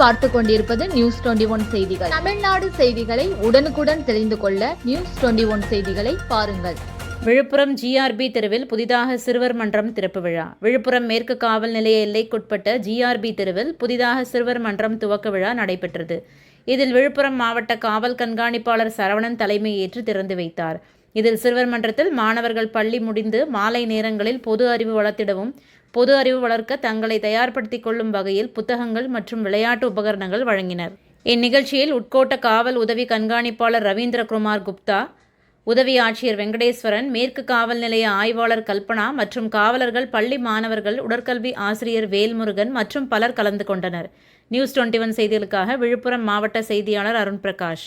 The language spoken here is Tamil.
பார்த்து கொண்டிருப்பது நியூஸ் டுவெண்டி ஒன் செய்திகள். தமிழ்நாடு செய்திகளை உடனுக்குடன் தெரிந்து கொள்ள நியூஸ் டுவெண்டி ஒன் செய்திகளை பாருங்கள். விழுப்புரம் ஜிஆர்பி தெருவில் புதிதாக சிறுவர் மன்றம் திறப்பு விழா. விழுப்புரம் மேற்கு காவல் நிலைய எல்லைக்குட்பட்ட ஜிஆர்பி தெருவில் புதிதாக சிறுவர் மன்றம் துவக்க விழா நடைபெற்றது. இதில் விழுப்புரம் மாவட்ட காவல் கண்காணிப்பாளர் சரவணன் தலைமையேற்று திறந்து வைத்தார். இதில் சிறுவர் மன்றத்தில் மாணவர்கள் பள்ளி முடிந்து மாலை நேரங்களில் பொது அறிவு வளர்த்திடவும் பொது அறிவு வளர்க்க தங்களை தயார்படுத்திக் கொள்ளும் வகையில் புத்தகங்கள் மற்றும் விளையாட்டு உபகரணங்கள் வழங்கினர். இந்நிகழ்ச்சியில் உட்கோட்ட காவல் உதவி கண்காணிப்பாளர் ரவீந்திரகுமார் குப்தா உதவி ஆட்சியர் வெங்கடேஸ்வரன் மேற்கு காவல் நிலைய ஆய்வாளர் கல்பனா மற்றும் காவலர்கள் பள்ளி மாணவர்கள் உடற்கல்வி ஆசிரியர் வேல்முருகன் மற்றும் பலர் கலந்து கொண்டனர். நியூஸ் டுவெண்ட்டி ஒன் செய்திகளுக்காக விழுப்புரம் மாவட்ட செய்தியாளர் அருண் பிரகாஷ்